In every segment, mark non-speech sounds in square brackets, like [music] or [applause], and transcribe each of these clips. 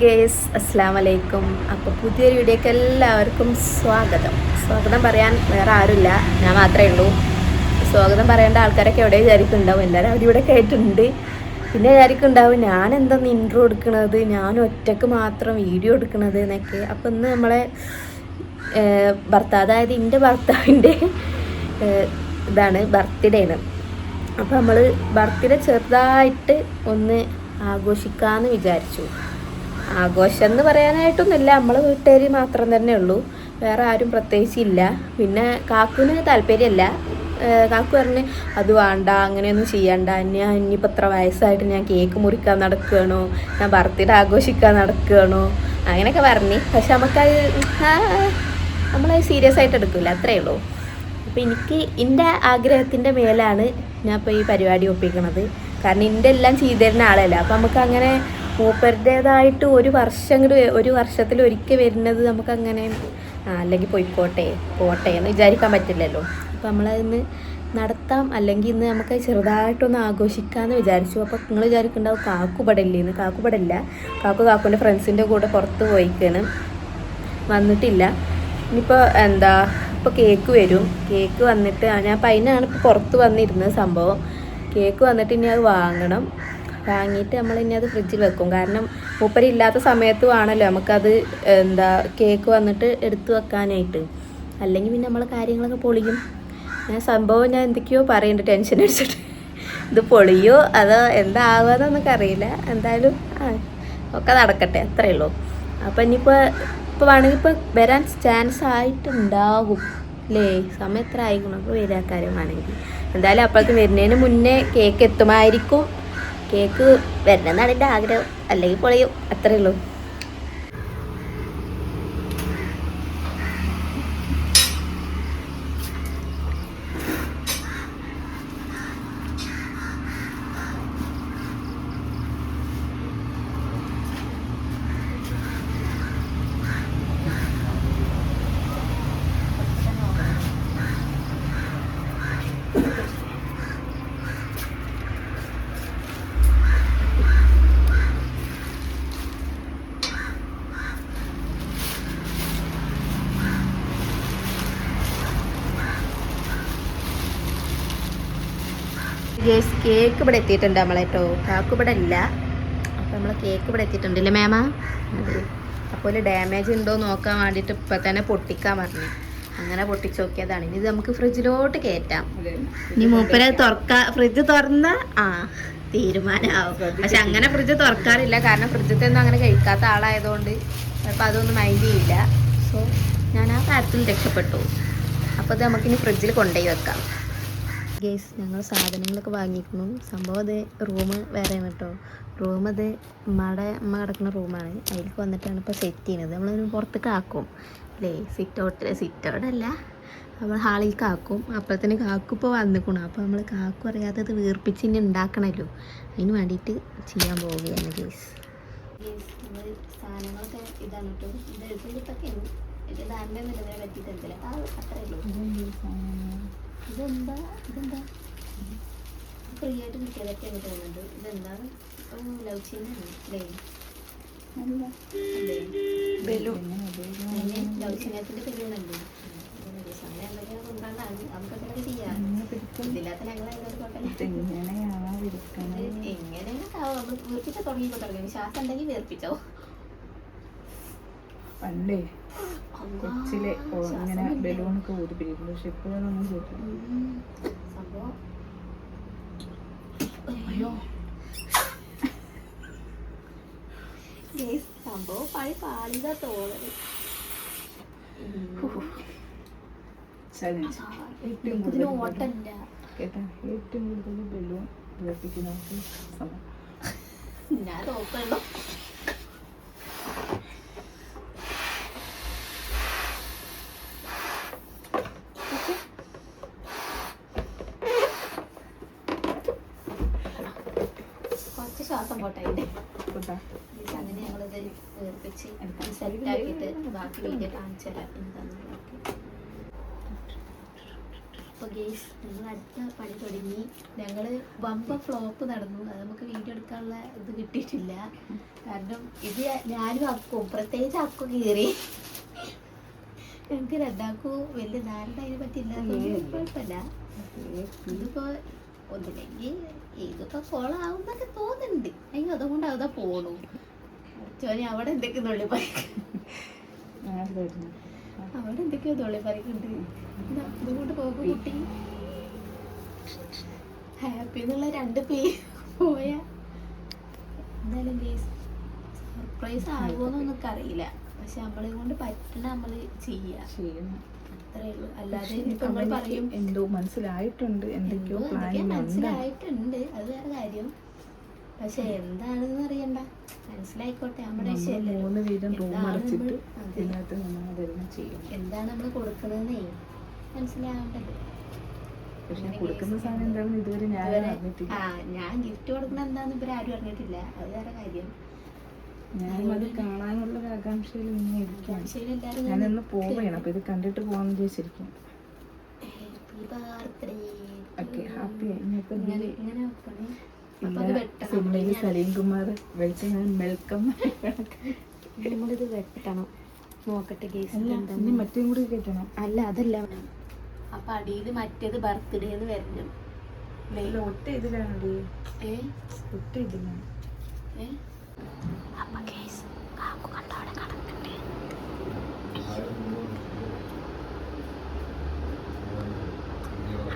Guys അസ്സാം വലൈക്കും അപ്പോൾ പുതിയൊരു വീഡിയോക്ക് എല്ലാവർക്കും സ്വാഗതം. സ്വാഗതം പറയാൻ വേറെ ആരുമില്ല. ഞാൻ മാത്രമേ ഉള്ളൂ. സ്വാഗതം പറയേണ്ട ആൾക്കാരൊക്കെ എവിടെ വിചാരിക്കുന്നുണ്ടാവും? എല്ലാവരും അവരിവിടെ കേട്ടിട്ടുണ്ട്. പിന്നെ വിചാരിക്കുന്നുണ്ടാവും ഞാൻ എന്തെന്ന് ഇൻട്രോ എടുക്കണത്? ഞാൻ ഒറ്റയ്ക്ക് മാത്രം വീഡിയോ എടുക്കണത് എന്നൊക്കെ. അപ്പോൾ ഇന്ന് നമ്മളെ ഭർത്താവ് അതായത് എന്റെ ഭർത്താവിന്റെ ഇതാണ് ബർത്ത്ഡേ ആണ്. അപ്പോൾ നമ്മൾ ബർത്ത്ഡേ ചെറുതായിട്ട് ഒന്ന് ആഘോഷിക്കാമെന്ന് വിചാരിച്ചു. ആഘോഷം എന്ന് പറയാനായിട്ടൊന്നുമില്ല. നമ്മൾ വീട്ടുകാർ മാത്രം തന്നെ ഉള്ളൂ. വേറെ ആരും പ്രത്യേകിച്ച് ഇല്ല. പിന്നെ കാക്കുവിന് താല്പര്യമല്ല. കാക്കു പറഞ്ഞ് അത് വേണ്ട അങ്ങനെയൊന്നും ചെയ്യണ്ട. ഞാൻ ഇനിയിപ്പോൾ ഇത്ര വയസ്സായിട്ട് ഞാൻ കേക്ക് മുറിക്കാൻ നടക്കുകയാണോ? ഞാൻ ബർത്ത്ഡേ ആഘോഷിക്കാൻ നടക്കുകയാണോ? അങ്ങനെയൊക്കെ പറഞ്ഞ്. പക്ഷെ നമുക്കത് നമ്മൾ സീരിയസ് ആയിട്ട് എടുക്കില്ല അത്രയേ ഉള്ളൂ. അപ്പോൾ എനിക്ക് എന്റെ ആഗ്രഹത്തിന്റെ മേലാണ് ഞാൻ ഇപ്പോൾ ഈ പരിപാടി ഒപ്പിക്കണത്. കാരണം എന്റെ എല്ലാം ചെയ്തു തരുന്ന ആളല്ല. അപ്പോൾ നമുക്ക് അങ്ങനെ മൂപ്പരുടേതായിട്ട് ഒരു വർഷം ഒരു വർഷത്തിൽ ഒരിക്കൽ വരുന്നത് നമുക്ക് അങ്ങനെ അല്ലെങ്കിൽ പോയിക്കോട്ടെ പോട്ടെ എന്ന് വിചാരിക്കാൻ പറ്റില്ലല്ലോ. അപ്പോൾ നമ്മളതിന്ന് നടത്താം. അല്ലെങ്കിൽ ഇന്ന് നമുക്ക് ചെറുതായിട്ടൊന്ന് ആഘോഷിക്കാമെന്ന് വിചാരിച്ചു. അപ്പോൾ നിങ്ങൾ വിചാരിക്കുന്നുണ്ടാവും കാക്കുപടല്ലേ ഇന്ന് കാക്കുപടല്ല കാക്കു കാക്കുന്റെ ഫ്രണ്ട്സിന്റെ കൂടെ പുറത്ത് പോയിക്കാണ്. വന്നിട്ടില്ല. ഇനിയിപ്പോൾ എന്താ ഇപ്പോൾ കേക്ക് വരും. കേക്ക് വന്നിട്ട് ഞാൻ അപ്പം അതിനാണ് ഇപ്പോൾ പുറത്ത് വന്നിരുന്നത് സംഭവം. കേക്ക് വന്നിട്ട് ഇനി അത് വാങ്ങണം. വാങ്ങിയിട്ട് നമ്മൾ ഇനി അത് ഫ്രിഡ്ജിൽ വെക്കും. കാരണം മൂപ്പരില്ലാത്ത സമയത്തും വേണമല്ലോ നമുക്കത് എന്താ കേക്ക് വന്നിട്ട് എടുത്തു വെക്കാനായിട്ട്. അല്ലെങ്കിൽ പിന്നെ നമ്മൾ കാര്യങ്ങളൊക്കെ പൊളിയും. ഞാൻ സംഭവം ഞാൻ എന്തൊക്കെയോ പറയുന്നുണ്ട് ടെൻഷൻ അടിച്ചിട്ട്. ഇത് പൊളിയോ? അതോ എന്താവുക അറിയില്ല. എന്തായാലും ആ ഒക്കെ നടക്കട്ടെ അത്രയേ ഉള്ളൂ. അപ്പം ഇനിയിപ്പോൾ ഇപ്പോൾ വേണമെങ്കിൽ ഇപ്പോൾ വരാൻ ചാൻസ് ആയിട്ടുണ്ടാകും അല്ലേ സമയം എത്ര ആയിക്കണം? അപ്പോൾ വരാക്കാരും വേണമെങ്കിൽ. എന്തായാലും അപ്പോഴേക്ക് വരുന്നതിന് മുന്നേ കേക്ക് എത്തുമായിരിക്കും. കേക്ക് വരണമെന്നാണ് എന്റെ ആഗ്രഹം. അല്ലെങ്കിൽ പൊളിയും. അത്രയേ ഉള്ളൂ. ഗേസ് കേക്ക് ഇവിടെ എത്തിയിട്ടുണ്ട് നമ്മളെ കാക്ക് ഇവിടെ ഇല്ല. അപ്പോൾ നമ്മൾ കേക്ക് ഇവിടെ എത്തിയിട്ടുണ്ട് അല്ലേ മാമ അപ്പോൾ ഒരു ഡാമേജ് ഉണ്ടോ നോക്കാൻ വേണ്ടിയിട്ട് ഇപ്പം തന്നെ പൊട്ടിക്കാൻ പറഞ്ഞു. അങ്ങനെ പൊട്ടിച്ച് നോക്കിയതാണ്. ഇനി ഇത് നമുക്ക് ഫ്രിഡ്ജിലോട്ട് കയറ്റാം ഇനി മൂപ്പരെ തുറക്കാ ഫ്രിഡ്ജ് തുറന്ന ആ തീരുമാനമാവും. പക്ഷെ അങ്ങനെ ഫ്രിഡ്ജ് തുറക്കാറില്ല. കാരണം ഫ്രിഡ്ജത്തെ ഒന്നും അങ്ങനെ കഴിക്കാത്ത ആളായതുകൊണ്ട് അപ്പം അതൊന്നും മൈൻഡ് ചെയ്യില്ല. സോ ഞാൻ ആ കാര്യത്തിൽ രക്ഷപ്പെട്ടു. അപ്പോൾ അത് നമുക്കിനി ഫ്രിഡ്ജിൽ കൊണ്ടുപോയി വെക്കാം. ഗേസ് ഞങ്ങൾ സാധനങ്ങളൊക്കെ വാങ്ങിക്കുന്നു സംഭവം അത് റൂം വേറെയാണ് കേട്ടോ റൂം അത് ഉമ്മയുടെ ഉമ്മ കിടക്കുന്ന റൂമാണ് അതിലേക്ക് വന്നിട്ടാണ് ഇപ്പോൾ സെറ്റ് ചെയ്യുന്നത് നമ്മൾ പുറത്തേക്ക് ആക്കും അല്ലേ സിറ്റ് ഔട്ട് സിറ്റ് ഔട്ട് അല്ല നമ്മൾ ഹാളിലേക്ക് കാക്കും അപ്പോഴത്തേന് കാക്കു ഇപ്പോൾ വന്നിക്കണം അപ്പോൾ നമ്മൾ കാക്കു അറിയാത്തത് വീർപ്പിച്ച് ഇനി ഉണ്ടാക്കണമല്ലോ അതിന് വേണ്ടിയിട്ട് ചെയ്യാൻ പോവുകയാണ് ഗേസ് സാധനങ്ങളൊക്കെ ഇതാണ് കേട്ടോ ഇത് എഴുതിയിട്ടൊക്കെയാണ് ഇത് ധാരണ നിലവിലെ പറ്റിയിട്ടില്ല ആ അത്രയേ ഉള്ളൂ ഇതെന്താ? ഇതെന്താ? ഫ്രീ ആയിട്ട് കിട്ടിയതൊക്കെ എനിക്ക് തോന്നുന്നുണ്ട് ഇതെന്താ? ലവ് ചെയ്യുന്നതാണ് അല്ലേ. ലവ് ചിഹ്നത്തിന്റെ ബലൂണല്ലേ സമയം എന്തൊക്കെയാണ് കൊണ്ടാണ് നമുക്കൊക്കെ ചെയ്യാം. ഇതില്ലാത്ത ഞങ്ങൾ എങ്ങനെയാണ് ആവാം? വീർപ്പിച്ച തുടങ്ങിക്കോ തുടങ്ങി ശ്വാസം ഉണ്ടെങ്കിൽ വീർപ്പിച്ചോ? പണ്ടേ കൊച്ചിലെ ഇങ്ങനെ ബലൂണൊക്കെ ഊരിപ്പിടിക്കുന്നു പക്ഷെ ഇപ്പോഴൊന്നും ചോദിക്കും അയ്യോ സംഭവം പഴി ഏറ്റവും കൂടുതൽ ബലൂൺ സമയം ഞാൻ കുറച്ച് ശ്വാസം പോട്ടെ അതിന്റെ കേട്ടാ അങ്ങനെ ഞങ്ങളിത് വീർപ്പിച്ച് സെറ്റ് ആക്കിയിട്ട് ബാക്കി വീഡിയോ കാണിച്ചു തരാം എന്താണെന്ന് നോക്കി. അപ്പോൾ ഗേസ് ഞങ്ങൾ അടുത്ത പണി തുടങ്ങി. ഞങ്ങൾ വമ്പ ഫ്ലോപ്പ് നടന്നു. അത് നമുക്ക് വീഡിയോ എടുക്കാനുള്ള ഇത് കിട്ടിയിട്ടില്ല. കാരണം ഇത് ഞാനും അക്കും പ്രത്യേകിച്ച് അക്കും കീറി. ഞങ്ങൾക്ക് രണ്ടാക്കും വലിയ ധാരണ അതിനെ പറ്റില്ല കുഴപ്പമില്ല. ഇതിപ്പോ ഒന്നില്ലെങ്കിൽ ഇതിപ്പോ കോളാവുന്നൊക്കെ തോന്നുന്നുണ്ട്. അയ്യോ അതുകൊണ്ട് അതാ പോണു. ചോനെ അവിടെ എന്തൊക്കെയോ നുള്ളി പറിക്കും അവിടെ എന്തൊക്കെയോ നുള്ളി പറിക്കുന്നുണ്ട്. ഇതാ, ഇതുകൊണ്ട് പോകും കുട്ടി. ഹാപ്പി എന്നുള്ള രണ്ട് പേര് പോയ. എന്തായാലും സർപ്രൈസ് ആകുമോന്ന് നമുക്ക് അറിയില്ല. പക്ഷെ നമ്മളെ കൊണ്ട് പറ്റണ നമ്മൾ ചെയ്യാം. ചെയ്യണം. അത്രേ ഉള്ളൂ. അല്ലാതെ ഇപ്പൊ നമ്മൾ പറയും എന്തോ മനസ്സിലായിട്ടുണ്ട്. എന്തൊക്കെയോ മനസ്സിലായിട്ടുണ്ട്. അത് വേറെ കാര്യം. പക്ഷെ എന്താണെന്ന് അറിയണ്ട. മനസ്സിലായിക്കോട്ടെ നമ്മുടെ മൂന്ന് വീതം റൂം അടച്ചിട്ട് നമ്മൾ- അതെ. ഇതിനകത്ത് നമ്മൾ അതെല്ലാം ചെയ്യണം എന്താണ് നമ്മൾ കൊടുക്കുന്നതെന്നേ മനസ്സിലാവേണ്ടത് പക്ഷെ കൊടുക്കുന്ന സാധനം എന്താണെന്ന് ഇതുവരെ ഞാൻ അറിഞ്ഞിട്ടില്ല. ആ ഞാൻ ഗിഫ്റ്റ് കൊടുക്കുന്നത് എന്താന്ന് ഇവർ ആരും അറിഞ്ഞിട്ടില്ല. അത് വേറെ കാര്യം. ഞാനും അത് കാണാനുള്ള ഒരു ആകാംക്ഷയിൽ ഇങ്ങനെ ഇരിക്കുകയാണ് ശരി എല്ലാവരും ഞാനൊന്ന് പോവുകയാണ്. അപ്പൊ ഇത് കണ്ടിട്ട് വിചാരിച്ചിരിക്കും ഹാപ്പി ഓക്കെ ഇങ്ങനെ ഇങ്ങനെ വെക്കണേ അപ്പൊ അത് ഇല്ല സിനിമയിൽ അപ്പൊ സലീം കുമാർ വെളിച്ച മെൽക്കം നമ്മളിത് വെട്ടണം. നോക്കട്ടെ കേസ് ഇനി മറ്റേം കൂടി കെട്ടണം അല്ല അതല്ല. അപ്പൊ അടിയിൽ മറ്റേത് ബർത്ത്ഡേ എന്ന് വരണം. ഒറ്റ ഇതിലാണ് ഒറ്റ ഇതിലാണ് അപ്പൊ കേസ് കാക്കു കണ്ടവിടെ കടക്കണ്ടേ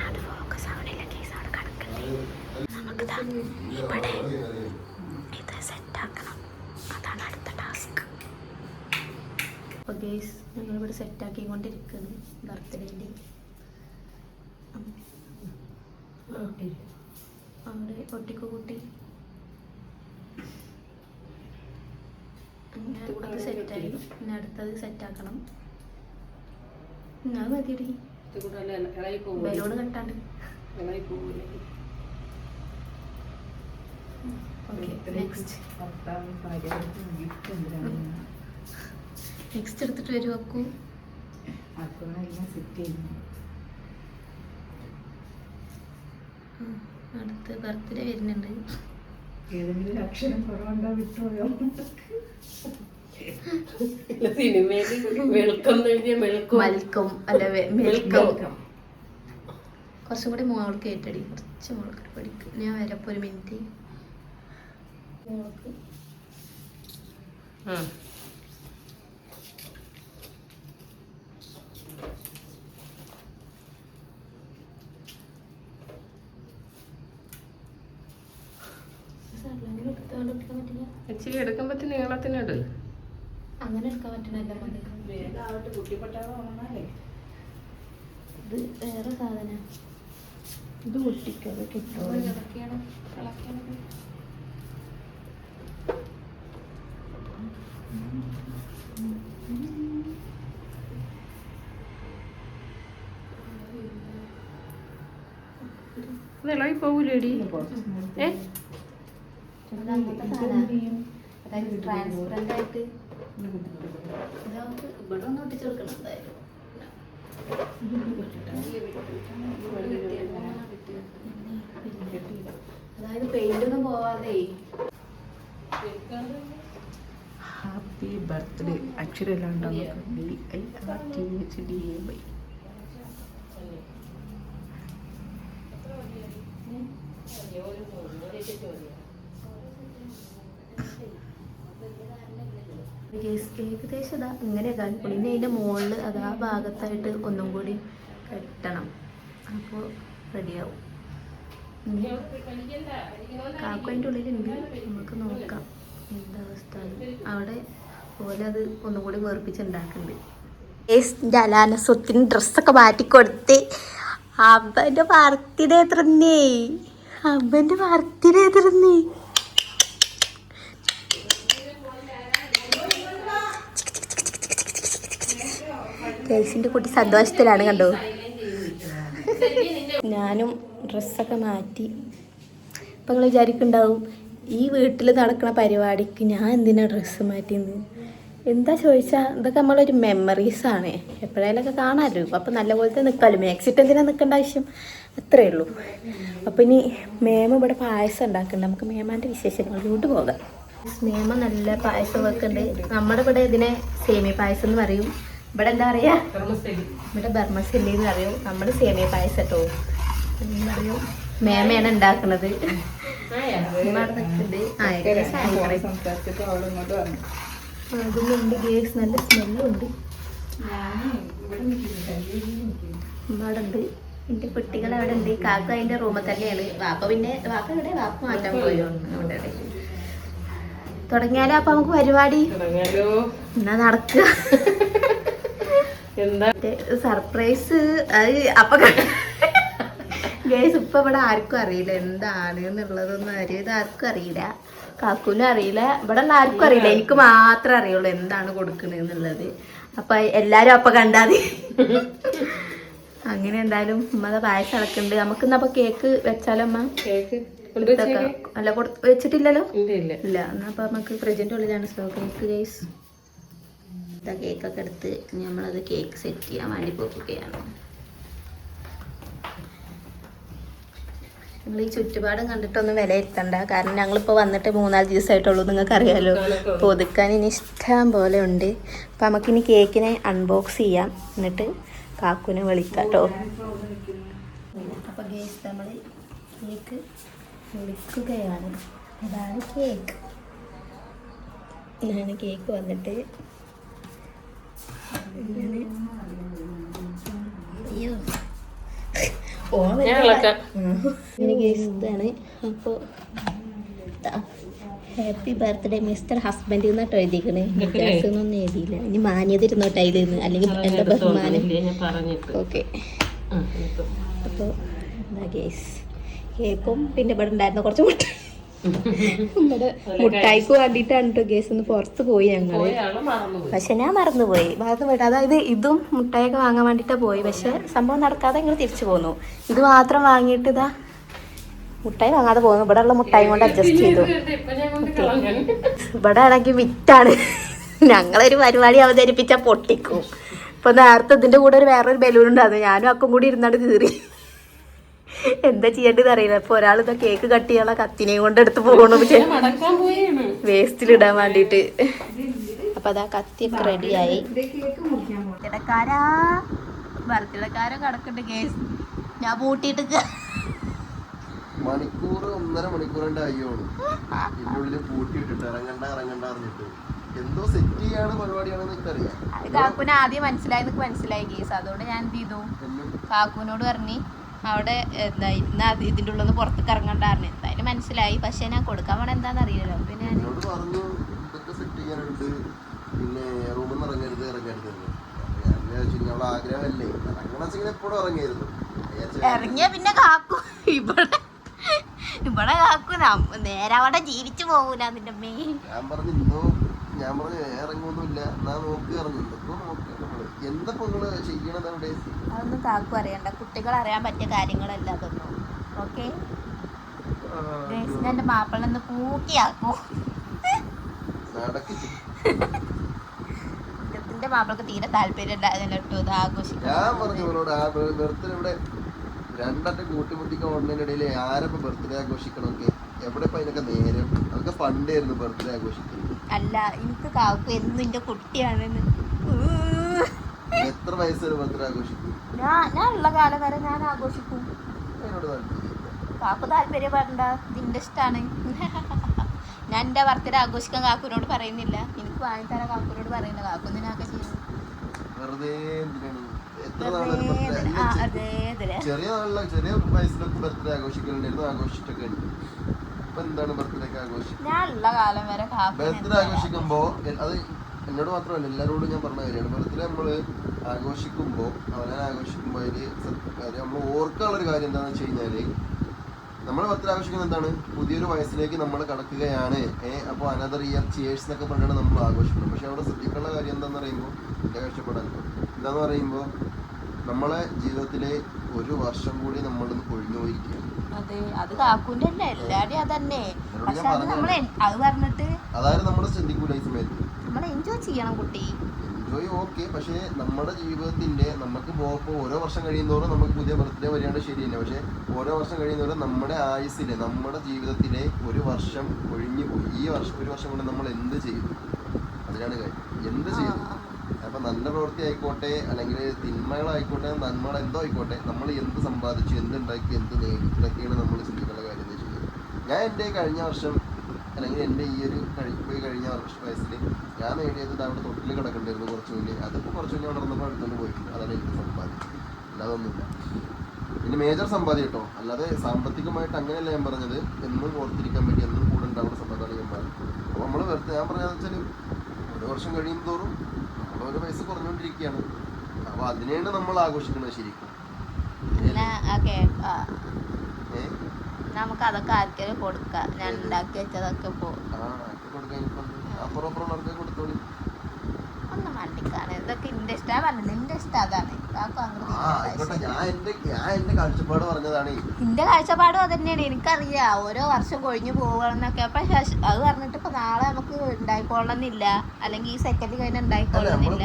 അത് ഫോക്കസ് ആവണില്ല കേസ് അവിടെ കടക്കണ്ടേ നമുക്ക് ദാ ഇവിടെ ഇത് സെറ്റാക്കണം അതാണ് അടുത്ത ടാസ്ക് അപ്പോൾ ഗേസ് ഞങ്ങളിവിടെ സെറ്റാക്കിക്കൊണ്ടിരിക്കുന്നു ബർത്ത്ഡേന്റെ അവിടെ ഒട്ടിക്ക് കൂട്ടി. അത് സെറ്റായി പിന്നെ അടുത്തത് സെറ്റാക്കണം അത് മതിയടി. ബലൂണ് കെട്ടാണ്ട്. നെക്സ്റ്റ് എടുത്തിട്ട് വരും അക്കു. അടുത്ത് ബർത്ത്ഡേ വരുന്നുണ്ട്. ഏതെങ്കിലും അക്ഷരം കുറവുണ്ടോ വിട്ടുപോയോ മൽക്കും അല്ല മെൽക്കം. കുറച്ചും കൂടി മോൾക്ക് ഏറ്റടി കുറച്ച് മോൾക്ക് പഠിക്കും. ഞാൻ വരപ്പോ ഒരു മിനിറ്റ് പറ്റില്ല ഇച്ചിരി എടുക്കുമ്പത്തിന് നീളത്തിനിട് അങ്ങനെ എടുക്കാൻ പറ്റണല്ല ഇത് വേറെ സാധനം. ഇത് ഒട്ടിക്കാതെ കിട്ടുമോ ഇളകി പോകൂലേടി ഏ? ട്രാൻസ്പെറന്റ് ആയിട്ട് ഇത് നമുക്ക് ഇവിടെ ഒന്ന് ഒട്ടിച്ചു കൊടുക്കണം എന്തായാലും. അതായത് പെയിന്റ് ഒന്നും പോവാതെ ഹാപ്പി ബർത്ത്ഡേ അക്ഷരം എല്ലാം ഉണ്ടാവും B I R T H D A by ഏകദേശം അതാ ഇങ്ങനെ കാണിക്കുള്ളൂ ഇനി അതിന്റെ മുകളിൽ അത് ആ ഭാഗത്തായിട്ട് ഒന്നും കൂടി കെട്ടണം. അപ്പോൾ റെഡിയാവും. കാക്കോന്റെ ഉള്ളിലുണ്ട്. നമുക്ക് നോക്കാം. എന്താ. അവിടെ ഒന്നും കൂടി വേർപ്പിച്ചുണ്ടാക്കുന്നുണ്ട് അലാനസ്വത്തിന് ഡ്രസ്സൊക്കെ മാറ്റിക്കൊടുത്ത് അമ്മന്റെ ബർത്ത്ഡേ എത്രന്നേ അമ്മന്റെ ബർത്ത്ഡേ എത്രന്നേ കേസിന്റെ കുട്ടി സന്തോഷത്തിലാണ് കണ്ടോ? ഞാനും ഡ്രസ്സൊക്കെ മാറ്റി. അപ്പം നിങ്ങൾ വിചാരിക്കുന്നുണ്ടാവും ഈ വീട്ടിൽ നടക്കുന്ന പരിപാടിക്ക് ഞാൻ എന്തിനാ ഡ്രസ്സ് മാറ്റിയെന്ന് എന്താ ചോദിച്ചാൽ ഇതൊക്കെ നമ്മളൊരു മെമ്മറീസ് ആണ്. എപ്പോഴേലൊക്കെ കാണാമല്ലോ അപ്പം നല്ല പോലത്തെ നിൽക്കാമല്ലോ മാക്സിറ്റ് എന്തിനാ നിൽക്കേണ്ട ആവശ്യം? അത്രയേ ഉള്ളൂ. അപ്പം ഇനി മേമ ഇവിടെ പായസം ഉണ്ടാക്കുന്നുണ്ട് നമുക്ക് മേമാന്റെ വിശേഷങ്ങളിലോട്ട് പോകാം. മേമ നല്ല പായസം വെക്കുന്നുണ്ട് നമ്മുടെ ഇവിടെ ഇതിനെ സേമിയ പായസം എന്ന് പറയും. ഇവിടെ എന്താ പറയുക ഇവിടെ ബർമസെല്ലി എന്ന് പറയും. നമ്മുടെ സേമിയ പായസം കേട്ടോ. പറയും? മേമയാണ് ഉണ്ടാക്കുന്നത് അതിലുണ്ട് ഗ്യാസ് നല്ല സ്മെല്ലുണ്ട് ഉണ്ട് എന്റെ കുട്ടികൾ അവിടെ ഉണ്ട് കാക്ക അതിന്റെ റൂമിൽ തന്നെയാണ്. വാപ്പ പിന്നെ വാപ്പ ഇവിടെ വാപ്പ മാറ്റാൻ പോയോ. അവിടെ തുടങ്ങിയാലോ അപ്പൊ നമുക്ക് പരിപാടി? എന്നാ നടക്കുക. എന്താ? സർപ്രൈസ് അത് അപ്പൊ ഗേസ് ഇപ്പൊ ഇവിടെ ആർക്കും അറിയില്ല എന്താണ് എന്നുള്ളതൊന്നും ആരും ഇത് ആർക്കും അറിയില്ല. കാക്കൂനും അറിയില്ല. ഇവിടെ ഉള്ള ആർക്കും അറിയില്ല. എനിക്ക് മാത്രം അറിയുള്ളൂ എന്താണ് കൊടുക്കണെന്നുള്ളത് അപ്പൊ എല്ലാരും അപ്പൊ കണ്ടാതി അങ്ങനെ എന്തായാലും ഉമ്മത പായസം അടക്കുന്നുണ്ട് നമുക്ക് ഇന്ന് അപ്പൊ കേക്ക് വെച്ചാലോ അമ്മ കേക്ക്? അല്ല വെച്ചിട്ടില്ലല്ലോ? ഇല്ല എന്നാ അപ്പൊ നമുക്ക് ഫ്രിഡ്ജിന്റെ ഉള്ളിലാണ് സ്ലോ കേക്ക് ഗൈസ് കേക്കൊക്കെ എടുത്ത് നമ്മളത് കേക്ക് സെറ്റ് ചെയ്യാൻ വേണ്ടി പോവുകയാണ്. നിങ്ങൾ ഈ ചുറ്റുപാടും കണ്ടിട്ടൊന്നും വിലയിരുത്തണ്ട. കാരണം ഞങ്ങളിപ്പോൾ വന്നിട്ട് മൂന്നാൽ ദിവസമായിട്ടുള്ളൂ നിങ്ങൾക്ക് അറിയാലോ അപ്പോൾ ഒതുക്കാൻ ഇനി ഇഷ്ടം പോലെ ഉണ്ട്. അപ്പം നമുക്കിനി കേക്കിനെ അൺബോക്സ് ചെയ്യാം. എന്നിട്ട് കാക്കുനെ വിളിക്കാം കേട്ടോ അപ്പോൾ ഗേസ് നമ്മൾ കേക്ക് വിളിക്കുകയാണ്. അതാണ് കേക്ക്. ഇതാണ് കേക്ക് വന്നിട്ട്. അയ്യോ. അപ്പോൾ ഹാപ്പി ബർത്ത്ഡേ മിസ്റ്റർ ഹസ്ബൻഡ് എന്നിട്ട് എഴുതിക്കണേ. ഒന്നും എഴുതിയില്ല. ഇനി മാന്യത ഇരുന്നോട്ടെ അതിൽ നിന്ന്. അല്ലെങ്കിൽ എന്റെ ബഹുമാനം. ഓക്കെ. അപ്പോൾ എന്താ കേസ് കേക്കും. പിന്നെ ഇവിടെ ഉണ്ടായിരുന്ന കുറച്ച് മുട്ട ഇവിടെ മുട്ടായിക്ക് വേണ്ടിയിട്ടാണ് കേട്ടോ കേസ് ഒന്ന് പുറത്ത് പോയി ഞങ്ങൾ മറന്നുപോയി പക്ഷെ ഞാൻ മറന്നുപോയി. മറന്നുപോയിട്ട് അതായത് ഇതും മുട്ടായൊക്കെ വാങ്ങാൻ വേണ്ടിയിട്ടാണ് പോയി. പക്ഷെ സംഭവം നടക്കാതെ ഇങ്ങനെ തിരിച്ചു പോന്നു. ഇത് മാത്രം വാങ്ങിയിട്ട് ഇതാ മുട്ടായി വാങ്ങാതെ പോകുന്നു ഇവിടെ ഉള്ള മുട്ടായി കൊണ്ട് അഡ്ജസ്റ്റ് ചെയ്തു. ഇവിടെ ആണെങ്കിൽ വിറ്റാണ്. ഞങ്ങളൊരു പരിപാടി അവതരിപ്പിച്ച പൊട്ടിക്കും. ഇപ്പൊ നേരത്തെ ഇതിന്റെ കൂടെ ഒരു വേറൊരു ബലൂൺ ഉണ്ടായിരുന്നു. ഞാനും അക്കും കൂടി ഇരുന്നാണ്ട് കീറി. എന്താ ചെയ്യേണ്ടത് അറിയില്ല. ഇപ്പൊ ഒരാൾ ഇതാ കേക്ക് കട്ട് ചെയ്യാനുള്ള കത്തിനെയും കൊണ്ട് എടുത്ത് പോകണു വേസ്റ്റിൽ ഇടാൻ വേസ്റ്റിലിടാൻ വേണ്ടിട്ട് അപ്പൊ അതാ കത്തിയൊക്കെ റെഡിയായി ഇടക്കാരാ. കിടക്കുന്നുണ്ട് കേസ് ഞാൻ പൂട്ടിയിട്ട് മണിക്കൂർ ഒന്നര മണിക്കൂറിന്റെ ഇറങ്ങണ്ട ഇറങ്ങണ്ട അറിഞ്ഞിട്ട് എന്തോ സെറ്റ് ചെയ്യാണ് പരിപാടിയാണെന്ന് എനിക്കറിയാം. അത് കാക്കുന് ആദ്യം മനസ്സിലായി മനസ്സിലായി കേസ് അതുകൊണ്ട് ഞാൻ എന്ത് ചെയ്തു? എന്നും കാക്കുവിനോട് പറഞ്ഞ് അവിടെ എന്താ ഇന്ന് ഇതിന്റെ ഇതിന്റെ ഉള്ളിൽ നിന്ന് പുറത്തേക്ക് ഇറങ്ങണ്ടായിരുന്നു. എന്തായാലും മനസ്സിലായി. പക്ഷേ ഞാൻ കൊടുക്കാൻ വേണം എന്താണെന്ന് അറിയില്ലല്ലോ. പിന്നെ പിന്നെ റൂമിൽ നിന്ന് ഇറങ്ങരുത് ഇറങ്ങരുത് ഞാൻ വിചാരിച്ചു ഇനി അവളെ ആഗ്രഹമല്ലേ? ഇറങ്ങണമെങ്കിൽ എപ്പോഴും ഇറങ്ങിയിരുന്നു. ഇറങ്ങിയ പിന്നെ കാക്കു. ഇവിടെ ഇവിടെ കാക്കു നേരവിടെ ജീവിച്ചു പോകൂല നിന്റെ അമ്മേ. ഞാൻ പറഞ്ഞു ഇന്നോ ഞാൻ പറഞ്ഞു ഇറങ്ങൊന്നുമില്ല എന്നാ നോക്കി ഇറങ്ങി എന്തൊക്കെ നോക്കി നിങ്ങൾ ചെയ്യണത് അവിടെ അതൊന്നും കാക്കു അറിയണ്ട. കുട്ടികൾ അറിയാൻ പറ്റിയ കാര്യങ്ങളല്ല അതൊന്നും. ഓക്കെ? എന്റെ മാപ്പിളന്ന് നടക്കിച്ചു എന്റെ മാപ്പിളക്ക് തീരെ താല്പര്യം ഉണ്ടായിരുന്നില്ല കേട്ടോ ഇത് ആഘോഷിക്കാൻ. ഞാൻ പറഞ്ഞു ഇവരോട് ആ ബർത്ത്ഡേ ഇവിടെ ഓടുന്നതിനിടയിൽ ആരപ്പോ ബർത്ത്ഡേ ആഘോഷിക്കണമൊക്കെ എവിടെ ഇപ്പൊ അതിനൊക്കെ നേരം? അതൊക്കെ പണ്ടായിരുന്നു ബർത്ത്ഡേ ആഘോഷിക്കുന്നത്. അല്ല എനിക്ക് കാക്കു എന്നും എന്റെ കുട്ടിയാണെന്ന്. എത്ര വയസ്സൊരു ബർത്ത്ഡേ ആഘോഷിക്കും? ഞാൻ ഞാൻ ഉള്ള കാലം വരെ ഞാൻ ആഘോഷിക്കും. അതിനോട് താല്പര്യം പറണ്ട നിന്റെ ഇതിന്റെ ഇഷ്ടമാണ് ഞാൻ എന്റെ ബർത്ത്ഡേ ആഘോഷിക്കാൻ കാക്കുവിനോട് പറയുന്നില്ല. എനിക്ക് വാങ്ങിത്തരാൻ കാക്കുവിനോട് പറയുന്നില്ല കാക്കു എന്തിനാക്കെ ചെയ്യും വെറുതെ എന്തിനാണ്? എത്ര നാളൊരു ആ അതെ അതെ. ചെറിയ നാളിലെ ചെറിയ വയസ്സിലൊക്കെ ബർത്ത്ഡേ ആഘോഷിക്കലുണ്ടായിരുന്നു ആഘോഷിച്ചിട്ടൊക്കെ ഉണ്ട്. ഇപ്പൊ എന്താണ് ബർത്ത്ഡേ ഒക്കെ ആഘോഷിക്കുന്നത്? ഞാൻ ഉള്ള കാലം വരെ കാക്കു ബർത്ത്ഡേ ആഘോഷിക്കുമ്പോ അത് എന്നോട് മാത്രമല്ല എല്ലാവരോടും ഞാൻ പറഞ്ഞ കാര്യമാണ് ബർത്ത്ഡേ നമ്മൾ ആഘോഷിക്കുമ്പോൾ അവനെ ആഘോഷിക്കുമ്പോൾ അതിൽ സത്യം കാര്യം നമ്മൾ ഓർക്കാനുള്ള ഒരു കാര്യം എന്താണെന്ന് വെച്ച് കഴിഞ്ഞാൽ നമ്മൾ ബർത്ത്ഡേ ആഘോഷിക്കുന്നത് എന്താണ്? പുതിയൊരു വയസ്സിലേക്ക് നമ്മൾ കടക്കുകയാണ്. ഏഹ് അപ്പോൾ അനദർ ഇയർ ചിയേഴ്സ് എന്നൊക്കെ പറഞ്ഞാണ് നമ്മൾ ആഘോഷിക്കുന്നത്. പക്ഷേ അവിടെ ശ്രദ്ധിക്കേണ്ട കാര്യം എന്താണെന്ന് പറയുമ്പോൾ എന്റെ കഷ്ടപ്പെടാൻ എന്താന്ന് പറയുമ്പോൾ നമ്മളെ ജീവിതത്തിലെ ഒരു വർഷം കൂടി നമ്മൾ ഒഴിഞ്ഞു പോയിരിക്കുകയാണ്. അതായത് നമ്മൾ ശ്രദ്ധിക്കൂല ഈ സമയത്ത്. നമ്മൾ എൻജോയ് ചെയ്യണം കുട്ടി. എൻജോയ് ഓക്കെ പക്ഷേ നമ്മുടെ ജീവിതത്തിന്റെ നമുക്ക് ഇപ്പോൾ ഓരോ വർഷം കഴിയുന്നതോറും നമുക്ക് പുതിയ ബർത്ത്ഡേ വരികയാണ് ശരി തന്നെ പക്ഷേ ഓരോ വർഷം കഴിയുന്നതോറും നമ്മുടെ ആയുസ്സിലെ നമ്മുടെ ജീവിതത്തിലെ ഒരു വർഷം ഒഴിഞ്ഞു പോയി. ഈ വർഷം ഒരു വർഷം കൊണ്ട് നമ്മൾ എന്ത് ചെയ്തു? അതിനാണ് കാര്യം. എന്ത് ചെയ്തു? അപ്പൊ നല്ല പ്രവൃത്തി ആയിക്കോട്ടെ അല്ലെങ്കിൽ തിന്മകളായിക്കോട്ടെ നന്മകൾ എന്തോ ആയിക്കോട്ടെ നമ്മൾ എന്ത് സമ്പാദിച്ചു എന്ത് ഉണ്ടാക്കി എന്ത് നേടി ഇതൊക്കെയാണ് നമ്മൾ ചിന്തിക്കേണ്ട കാര്യം എന്ന് ഞാൻ എന്റെ കഴിഞ്ഞ വർഷം അല്ലെങ്കിൽ എന്റെ ഈ ഒരു കഴി പോയി കഴിഞ്ഞ വർഷ വയസ്സിൽ ഞാൻ നേടിയത് അവിടെ തൊട്ടിൽ കിടക്കണ്ടായിരുന്നു കുറച്ച് മുന്നേ. അതിപ്പോൾ കുറച്ച് മുന്നേ വളർന്നപ്പോൾ എടുത്തുകൊണ്ട് പോയിട്ടുണ്ട്. അതാണ് എനിക്ക് സമ്പാദ്യം. അല്ലാതൊന്നുമില്ല പിന്നെ മേജർ സമ്പാദ്യം കേട്ടോ. അല്ലാതെ സാമ്പത്തികമായിട്ട് അങ്ങനെയല്ല ഞാൻ പറഞ്ഞത്. എന്നും ഓർത്തിരിക്കാൻ പറ്റി എന്നും കൂടെ ഉണ്ടാവുന്ന സമ്പാദമാണ് ഞാൻ പറഞ്ഞത് അപ്പോൾ നമ്മൾ വെറുതെ ഞാൻ പറഞ്ഞതെന്ന് വെച്ചാൽ ഒരു വർഷം കഴിയും തോറും നമ്മൾ ഓരോ പൈസ കുറഞ്ഞുകൊണ്ടിരിക്കുകയാണ് അപ്പോൾ അതിനെയാണ് നമ്മൾ ആഘോഷിക്കുന്നത് ശരിക്കും. ഏ? നമുക്ക് അതൊക്കെ ആർക്കെങ്കിലും കൊടുക്കാം. ഞാൻ ഉണ്ടാക്കി വെച്ചതൊക്കെ പോ ആ ആക്കി കൊടുക്കാൻ ഇപ്പം അപ്പുറം അപ്പുറം ഉള്ളവർക്ക് കൊടുത്തോളി. ഒന്ന് മണ്ടിക്കാണ്. ഇതൊക്കെ എന്റെ ഇഷ്ടം. പറഞ്ഞില്ല എന്റെ ഇഷ്ടം അതാണ്. എന്റെ കാഴ്ചപ്പാടും അത് തന്നെയാണ് എനിക്കറിയാം. ഓരോ വർഷം കൊഴിഞ്ഞു പോകണമെന്നൊക്കെ പക്ഷെ അത് പറഞ്ഞിട്ട് ഇപ്പൊ നാളെ നമുക്ക് ഉണ്ടായിക്കൊള്ളണമെന്നില്ല അല്ലെങ്കിൽ ഈ സെക്കൻഡ് കഴിഞ്ഞ് ഉണ്ടായിക്കൊള്ളണമെന്നില്ല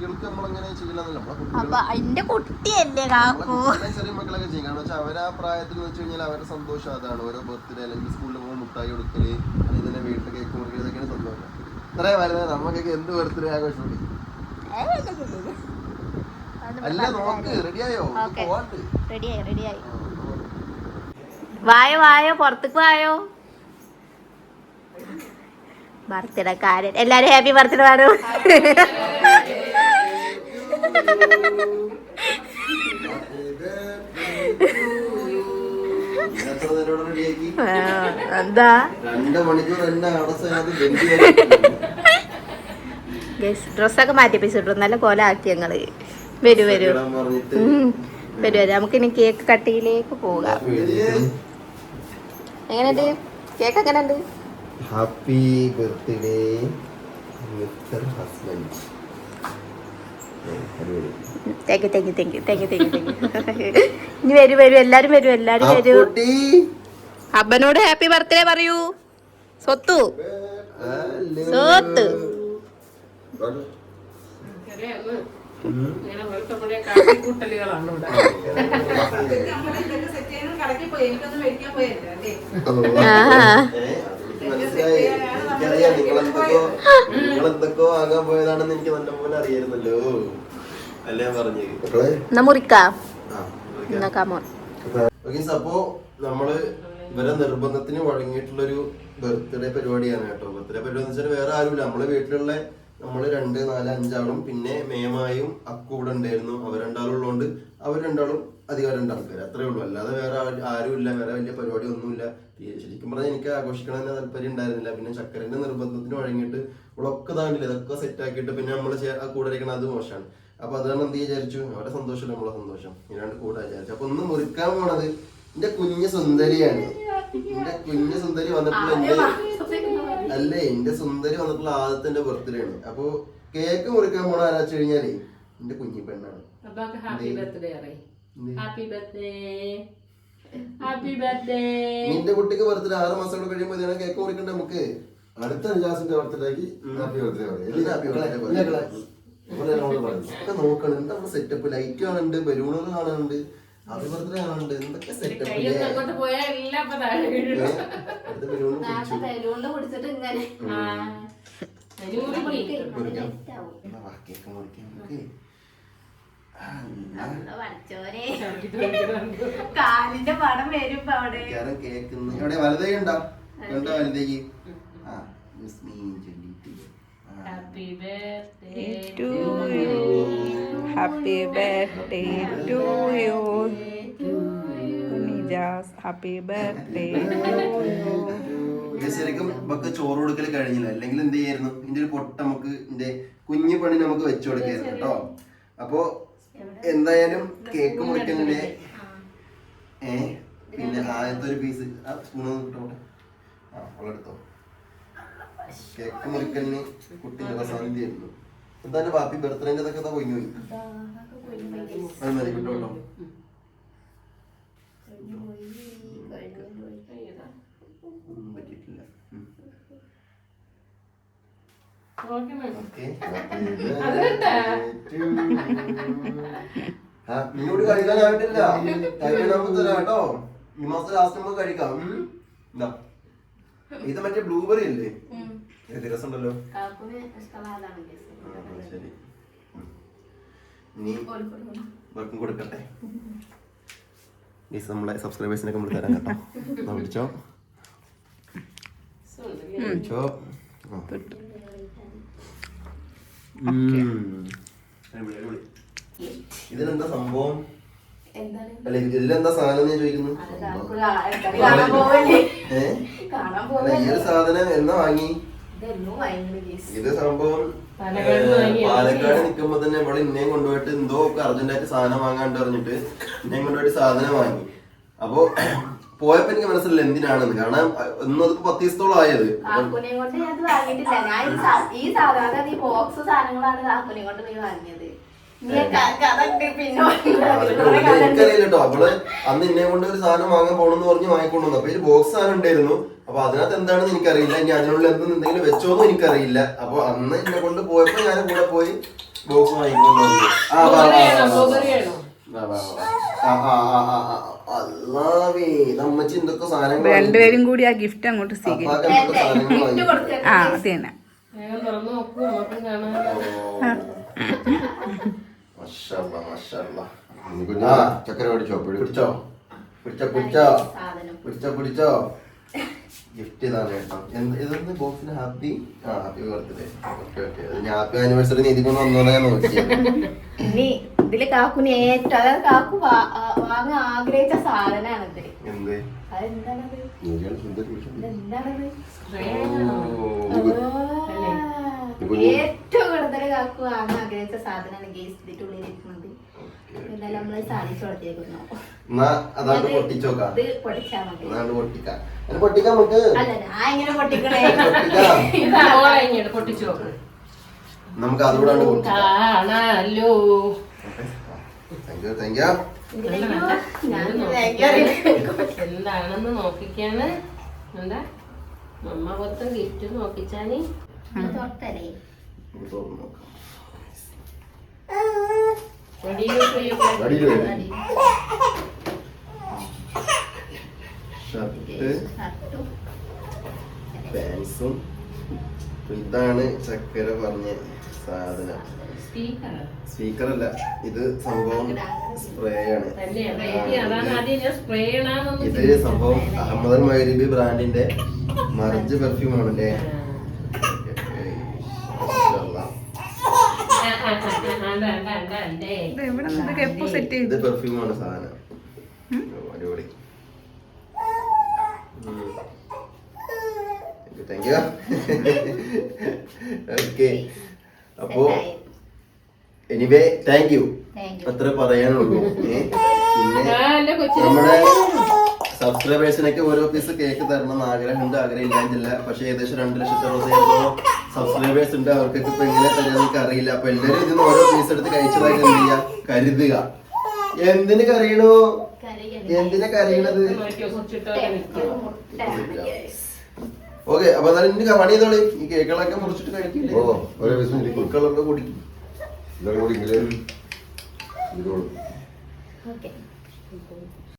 കുട്ടികൾക്ക് നമ്മളങ്ങനെ ചെയ്യില്ലെന്നല്ല അപ്പൊ എന്റെ കുട്ടിയല്ലേ കാക്കു? ചെറിയ മക്കളൊക്കെ ചെയ്യും. കാരണം വെച്ചാൽ അവർ ആ പ്രായത്തിൽ വെച്ച് കഴിഞ്ഞാൽ അവരുടെ സന്തോഷം അതാണ്. ഓരോ ബർത്ത്ഡേ അല്ലെങ്കിൽ സ്കൂളിൽ പോകുമ്പോൾ മുട്ടായി കൊടുക്കൽ അല്ലെങ്കിൽ തന്നെ വീട്ടിൽ കേക്ക് മുറിക്കൽ ഇതൊക്കെയാണ് സന്തോഷം. ഇത്രേ വരുന്നത്. നമുക്കൊക്കെ എന്ത് ബർത്ത്ഡേ ആഘോഷം അല്ല നോക്ക്. റെഡിയായോ ഓക്കേ. പോവാണ്ട്. റെഡിയായി റെഡിയായി വായോ വായോ. പുറത്തേക്ക് വായോ. ബർത്ത്ഡേക്കാരൻ എല്ലാരും ഹാപ്പി ബർത്ത്ഡേ പാടും എന്താ മാറ്റി ഡ്രസ്സൊക്കെ മാറ്റിപ്പിച്ചിട്ടു നല്ല കോലാക്കി ഞങ്ങൾ. വരൂ വരൂ. വരൂ വരൂ. നമുക്ക് ഇനി കേക്ക് കട്ടിയിലേക്ക് പോകാം. എങ്ങനെയുണ്ട്? കേക്ക് എങ്ങനെയുണ്ട്? Happy birthday mister husband thank you thank you thank you thank you thank you thank you ഇനി വരും വരും എല്ലാരും വരും എല്ലാരും വരും. അബ്ബനോട് ഹാപ്പി ബർത്ത്ഡേ പറയൂ. സ്വത്തു സ്വത്ത് നിങ്ങളെന്തൊക്കെയോ നിങ്ങളെന്തൊക്കെയോ ആകാൻ പോയതാണെന്ന് എനിക്ക് നല്ലപോലെ അറിയായിരുന്നല്ലോ. എന്നാ മുറിക്കാം. അപ്പോ നമ്മൾ ഇവരെ നിർബന്ധത്തിന് വഴങ്ങിയിട്ടുള്ളൊരു ബർത്ത്ഡേ പരിപാടിയാണ് കേട്ടോ. ബർത്ത്ഡേ പരിപാടി എന്ന് വെച്ചാൽ വേറെ ആരുമില്ല. നമ്മളെ വീട്ടിലുള്ള നമ്മൾ രണ്ട് നാല് അഞ്ചാളും പിന്നെ മേമായും അക്കു ഇവിടെ ഉണ്ടായിരുന്നു. അവർ രണ്ടാളും ഉള്ളതുകൊണ്ട് അവർ രണ്ടാളും അധികം രണ്ടാൾക്കാർ അത്രേ ഉള്ളൂ. അല്ലാതെ വേറെ ആരുമില്ല. വേറെ വലിയ പരിപാടി ഒന്നുമില്ല ശരിക്കും പറഞ്ഞാൽ എനിക്ക് ആഘോഷിക്കണം എന്ന താല്പര്യം ഉണ്ടായിരുന്നില്ല. പിന്നെ ചക്കരന്റെ നിർബന്ധത്തിന് വഴങ്ങിയിട്ട് ഇവളൊക്കെ താണ്ടില്ല. ഇതൊക്കെ സെറ്റ് ആക്കിയിട്ട് പിന്നെ നമ്മൾ കൂടെ ഇരിക്കണം അത് മോശമാണ്. അപ്പൊ അതാണ് എന്ത് വിചാരിച്ചു? അവരുടെ സന്തോഷമല്ല നമ്മളെ സന്തോഷം. ഇല്ലാണ്ട് കൂടെ വിചാരിച്ചു അപ്പൊ ഒന്ന് മുറിക്കാൻ പോണത് എന്റെ കുഞ്ഞ് സുന്ദരിയാണ്. എന്റെ കുഞ്ഞ് സുന്ദരി വന്നിട്ടുള്ള എന്റെ അല്ലേ എന്റെ സുന്ദരി വന്നിട്ടുള്ള ആദ്യത്തെ എന്റെ ബർത്ത്ഡേ ആണ് അപ്പൊ കേക്ക് മുറിക്കാൻ പോണ ആരാച്ചു കഴിഞ്ഞാലേ എന്റെ കുഞ്ഞി പെണ്ണാണ്. അപ്പൊക്ക് ഹാപ്പി ബർത്ത്ഡേ അറിയും ഹാപ്പി ബർത്ത്ഡേ ഹാപ്പി ബർത്ത്ഡേ നിന്റെ കുട്ടിക്ക് ബർത്ത്ഡേ ആറ് മാസം കൂടെ കഴിയുമ്പോ ഇതിനെ കേക്ക് മുറിക്കണ്ട നമുക്ക്? അടുത്ത അഞ്ചാസിന്റെ ബർത്ത്ഡേക്ക് ഹാപ്പി ബർത്ത്ഡേ പറയും. ബർത്ത്ഡേ ഒക്കെ നോക്കണം എന്താ സെറ്റപ്പ് ലൈറ്റ് കാണുന്നുണ്ട് ബലൂണുകൾ കാണുന്നുണ്ട് ബർത്ത്ഡേ കാണുന്നുണ്ട് എന്തൊക്കെ സെറ്റപ്പ് കുടിച്ചിട്ട് ഇങ്ങനെ. വാ, കേക്ക് മുറിക്കാം നമുക്ക് ചവിട്ടിട്ട് കളിക്കുന്നുണ്ട്. കാലിന്റെ പടം വരുമ്പോ അവിടെ. എവിടെ? വലുതേ. ഉണ്ടോ ഉണ്ടോ വലുതേക്ക് ആ മിസ് മീൻ. Happy birthday to you happy birthday to you Nijas happy birthday ശരിക്കും നമുക്ക് ചോറ് കൊടുക്കൽ കഴിഞ്ഞില്ല. അല്ലെങ്കിൽ എന്ത് ചെയ്യായിരുന്നു? ഇതിന്റെ ഒരു പൊട്ട നമുക്ക് ഇതിന്റെ കുഞ്ഞു പണി നമുക്ക് വെച്ചു കൊടുക്കായിരുന്നു കേട്ടോ. അപ്പോ എന്തായാലും കേക്ക് മുറിക്കുന്നതിന്റെ ഏ? പിന്നെ ആദ്യത്തെ ഒരു പീസ് ആ സ്പൂണ് കിട്ടോട്ടെ ആ അവളെടുത്തോ. കേക്ക് മുറിക്കലിന് കുട്ടിന്റെ പ്രസാന്തി ആയിരുന്നു എന്തായാലും പാപ്പി ബർത്ത്ഡേന്റെ ഇതൊക്കെ ഇതാ പോയി അത് മതി ഒന്നും പറ്റിയിട്ടില്ല. നിന്നോട് കഴിക്കാനായിട്ടില്ല കഴിക്കാൻ തരാം കേട്ടോ. ഈ മാസം ലാസ്റ്റ് നമുക്ക് കഴിക്കാം. ഇത്. മറ്റേ ബ്ലൂബെറി അല്ലേ രസമുണ്ടല്ലോ ശരി. ഇനി വർക്കും കൊടുക്കട്ടെ. ഗീസ് നമ്മളെ സബ്സ്ക്രൈബേഴ്സിനൊക്കെ നമ്മൾ തരാം കേട്ടോ. വിളിച്ചോ? വിളിച്ചോ. ഇതിലെന്താ സംഭവം? അല്ല ഇതിലെന്താ സാധനം ഞാൻ ചോദിക്കുന്നു? ഈ ഒരു സാധനം എന്നാ വാങ്ങി? ഇത് സംഭവം പാലക്കാട് നിക്കുമ്പോ തന്നെ ഇവിടെ ഇന്നേം കൊണ്ടുപോയിട്ട് എന്തോ ഒക്കെ അർജന്റായിട്ട് സാധനം വാങ്ങാണ്ട് പറഞ്ഞിട്ട് ഇന്നേം കൊണ്ടുപോയിട്ട് സാധനം വാങ്ങി. അപ്പൊ പോയപ്പോ എനിക്ക് മനസ്സിലായില്ല എന്തിനാണെന്ന്. കാരണം ഒന്നും അതൊക്കെ പത്ത് ദിവസത്തോളം ആയത്. ഈ സാധാരണ ബോക്സ് സാധനങ്ങളാണ് കാക്കുനെ കൊണ്ട് നീ വാങ്ങിയത്. നീ ക- കഥക്ക് പിന്നെ കുറെ കഥ ഉണ്ട്. എനിക്കറിയില്ല കേട്ടോ അവൾ അന്ന് എന്നെ കൊണ്ട് ഒരു സാധനം വാങ്ങാൻ പോണെന്ന് പറഞ്ഞ് വാങ്ങിക്കൊണ്ടു അപ്പൊ ഒരു ബോക്സ് സാധനം ഉണ്ടായിരുന്നു അപ്പൊ അതിനകത്ത് എന്താണെന്ന് എനിക്കറിയില്ല ഇനി അതിനുള്ളിൽ എന്ത് എന്തെങ്കിലും വെച്ചോന്നും എനിക്കറിയില്ല അപ്പൊ അന്ന് എന്നെ കൊണ്ട് പോയപ്പോ ഞാൻ കൂടെ പോയി ബോക്സ് വാങ്ങിക്കൊണ്ടു ആ, അമ്മച്ചി എന്തൊക്കെ സാധനങ്ങൾ രണ്ടുപേരും കൂടി ആ ഗിഫ്റ്റ് അങ്ങോട്ട് സ്വീകരിക്കും ആ അത് തന്നെ തുറന്നു നോക്കൂ കാണാൻ. കുഞ്ഞു. ചക്കര പിടിച്ചോ? പിടിച്ചോ? പിടിച്ചോ സാധനം. പിടിച്ചോ പിടിച്ചോ? ഗിഫ്റ്റ് ഇതാണ് കേട്ടോ ഇതൊന്ന് ബോക്സിന് ഹാപ്പി? ആ ഹാപ്പി ബർത്ത്ഡേ. Okay okay. ഞാൻ ഹാപ്പി ആനിവേഴ്സറി നീതി കൊണ്ട് വന്നോളാം ഞാൻ നോക്കി ഇതിൽ കാക്കുന് ഏറ്റവും അതായത് കാക്കു വാങ്ങാൻ ആഗ്രഹിച്ച സാധനമാണിത് എന്ത്? അതെന്താണത്? നീയാണ് സുന്ദരി വിളിച്ചത്. ഇതെന്താണത് ഇത് ആ, ഏറ്റവും കൂടുതൽ കാക്കു വാങ്ങാൻ ആഗ്രഹിച്ച സാധനമാണ് ഗേസ് ഇതിന്റെ ഉള്ളിൽ ഇരിക്കുന്നത് നമ്മൾ സാധിച്ചു കൊടുത്തേക്കുന്നു നമുക്ക്. അല്ല ഞാൻ എങ്ങനെ പൊട്ടിക്കണേ. ഇതാ മോളെ ഇങ്ങോട്ട് പൊട്ടിച്ചു. നമുക്ക് അതുകൂടാണ്ട് കാണാലോ എന്താണെന്ന് നോക്കിക്കാണ്. എന്താ? മമ്മ പുറത്ത് ഗിഫ്റ്റ് നോക്കിച്ചാനി തൊട്ടല്ലേ. ഷർട്ട്. പാൻസും. ഇതാണ് ചക്കര പറഞ്ഞ സാധനം. സ്പീക്കർ സ്പീക്കർ അല്ല ഇത് സംഭവം സ്പ്രേ ആണ് തന്നെയാണ് അതാണ് ആദ്യം ഞാൻ സ്പ്രേ ഇടാന്നൊന്നും ഇത് സംഭവം അഹമ്മദ് മൈരിബി ബ്രാൻഡിന്റെ മർജ് പെർഫ്യൂം ആണല്ലേ? ഇത് എവിടെ നിന്നൊക്കെ എപ്പോ സെറ്റ് ഇത് ചെയ്തു? പെർഫ്യൂം ആണ് സാധനം. അടിപൊളി. താങ്ക് യു ഓക്കെ അപ്പോ എനിവേ താങ്ക് യു അത്ര പറയാനുള്ളൂ. [laughs] പിന്നെ നമ്മുടെ സബ്സ്ക്രൈബേഴ്സിനൊക്കെ ഓരോ പീസ് കേക്ക് തരണം എന്ന് ആഗ്രഹമുണ്ട്. ആഗ്രഹം ഇല്ലാതില്ല പക്ഷെ ഏകദേശം രണ്ട് ലക്ഷത്തോളം സബ്സ്ക്രൈബേഴ്സ് ഉണ്ട് അവർക്കൊക്കെ ഇപ്പൊ എങ്ങനെ തരാന്ന് എനിക്ക് അറിയില്ല. അപ്പൊ എല്ലാരും ഇതിന് ഓരോ പീസ് എടുത്ത് കഴിച്ചതായിട്ട് എന്ത് ചെയ്യാ കരുതുക. എന്തിന് കറിയണോ എന്തിനാ കരയണത്? ഓക്കെ അപ്പൊ അതായത് ഇനി പണി ചെയ്തോളി. ഈ കേക്കുകളൊക്കെ മുറിച്ചിട്ട് കഴിക്കില്ലേ? കുട്ടികളൊക്കെ കുടിക്കും ഇതൊക്കെ കൂടി ഇങ്ങനെ ഇതോളൂ ഓക്കെ